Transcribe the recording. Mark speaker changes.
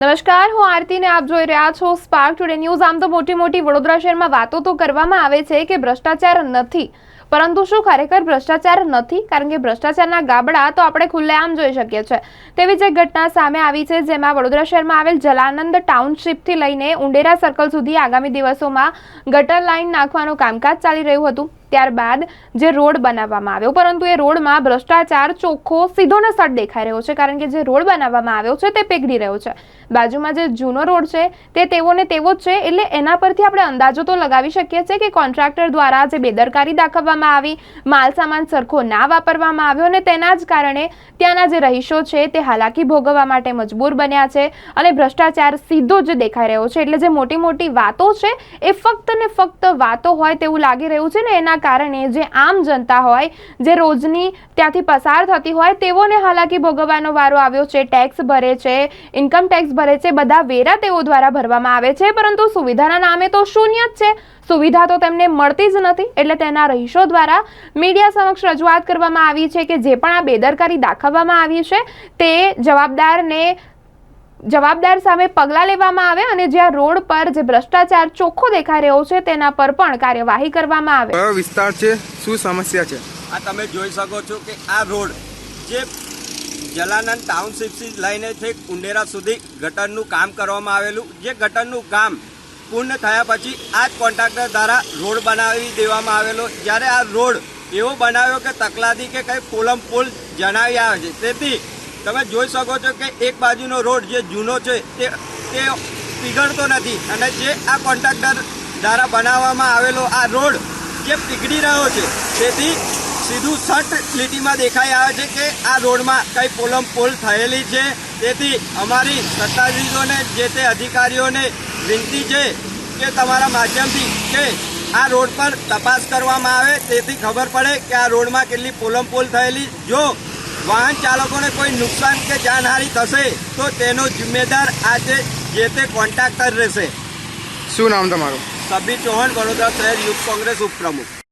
Speaker 1: નમસ્કાર, હું આરતીને આપ જોઈ રહ્યા છો સ્પાર્ક ટુડે ન્યૂઝ આમ તો મોટી મોટી વડોદરા શહેરમાં વાતો તો કરવામાં આવે છે કે ભ્રષ્ટાચાર નથી. પરંતુ શું ખરેખર ભ્રષ્ટાચાર નથી? કારણ કે ભ્રષ્ટાચારના ગાબડા તો આપણે ખુલ્લેઆમ જોઈ શકીએ છીએ. તેવી જ એક ઘટના સામે આવી છે જેમાં વડોદરા શહેરમાં આવેલ જલાનંદ ટાઉનશીપથી લઈને ઉંડેરા સર્કલ સુધી આગામી દિવસોમાં ગટર લાઇન નાખવાનું કામકાજ ચાલી રહ્યું હતું. ત્યારબાદ જે રોડ બનાવવામાં આવ્યો, પરંતુ એ રોડમાં ભ્રષ્ટાચાર ચોખ્ખો સીધો ને દેખાઈ રહ્યો છે, કારણ કે જે રોડ બનાવવામાં આવ્યો છે તે પીગળી રહ્યો છે. બાજુમાં જે જૂનો રોડ છે તે તેવો ને તેવો જ છે, એટલે એના પરથી આપણે અંદાજો તો લગાવી શકીએ છીએ કે કોન્ટ્રાક્ટર દ્વારા જે બેદરકારી દાખવવામાં આવી, માલ સામાન સરખો ના વાપરવામાં આવ્યો અને તેના જ કારણે ત્યાંના જે રહીશો છે તે હાલાકી ભોગવવા માટે મજબૂર બન્યા છે અને ભ્રષ્ટાચાર સીધો જ દેખાઈ રહ્યો છે. એટલે જે મોટી મોટી વાતો છે, એ ફક્ત ને ફક્ત વાતો હોય તેવું લાગી રહ્યું છે ને એના કારણે જે આમ જનતા હોય, જે રોજની ત્યાંથી પસાર થતી હોય, તેઓને હાલાકી ભોગવવાનો વારો આવ્યો છે ટેક્સ ભરે છે ઇન્કમ ટેક્સ ભરે છે, બધા વેરા તેઓ દ્વારા ભરવામાં આવે છે, પરંતુ સુવિધાના નામે તો શૂન્ય જ છે. સુવિધા તો તેમને મળતી જ નથી, એટલે તેના રહીશો દ્વારા મીડિયા સમક્ષ રજૂઆત કરવામાં આવી છે કે જે પણ આ બેદરકારી દાખવવામાં આવી છે, તે જવાબદારને જવાબદાર સામે પગલાં લેવામાં આવે અને જ્યાં રોડ પર જે ભ્રષ્ટાચાર ચોખ્ખો દેખાઈ રહ્યો છે તેના પર પણ કાર્યવાહી કરવામાં આવે.
Speaker 2: કયો વિસ્તાર છે? શું સમસ્યા છે?
Speaker 3: આ તમે જોઈ શકો છો કે આ રોડ જે જલાનંદ ટાઉનશીપથી લઈને છેક ઉંડેરા સુધી ગટરનું કામ કરવામાં આવેલું જે ગટરનું કામ પૂર્ણ થયા પછી આ જ કોન્ટ્રાક્ટર દ્વારા રોડ બનાવી દેવામાં આવેલો. જ્યારે આ રોડ એવો બનાવ્યો કે તકલાદી કે કંઈ પોલમ પોલ જણાવી આવે છે. તેથી તમે જોઈ શકો છો કે એક બાજુનો રોડ જે જૂનો છે તે તે પીગળતો નથી. અને જે આ કોન્ટ્રાક્ટર દ્વારા બનાવવામાં આવેલો આ રોડ જે પીગળી રહ્યો છે, તેથી સીધું સટ લીટીમાં દેખાઈ આવે છે કે આ રોડમાં કંઈ પોલમ પોલ થયેલી છે. તેથી અમારી સત્તાધીશોને, જે તે અધિકારીઓને વિનંતી છે કે તમારા માધ્યમથી કે આ રોડ પર તપાસ કરવામાં આવે. તેથી ખબર પડે કે આ રોડમાં કેટલી પોલમ પોલ થયેલી. જો વાહન ચાલકોને કોઈ નુકસાન કે જાનહાનિ થશે તો તેનો જિમ્મેદાર આજે જે તે કોન્ટ્રાક્ટર રહેશે.
Speaker 2: શું નામ તમારું?
Speaker 3: સભી ચૌહાણ વડોદરા શહેર યુથ કોંગ્રેસ ઉપપ્રમુખ.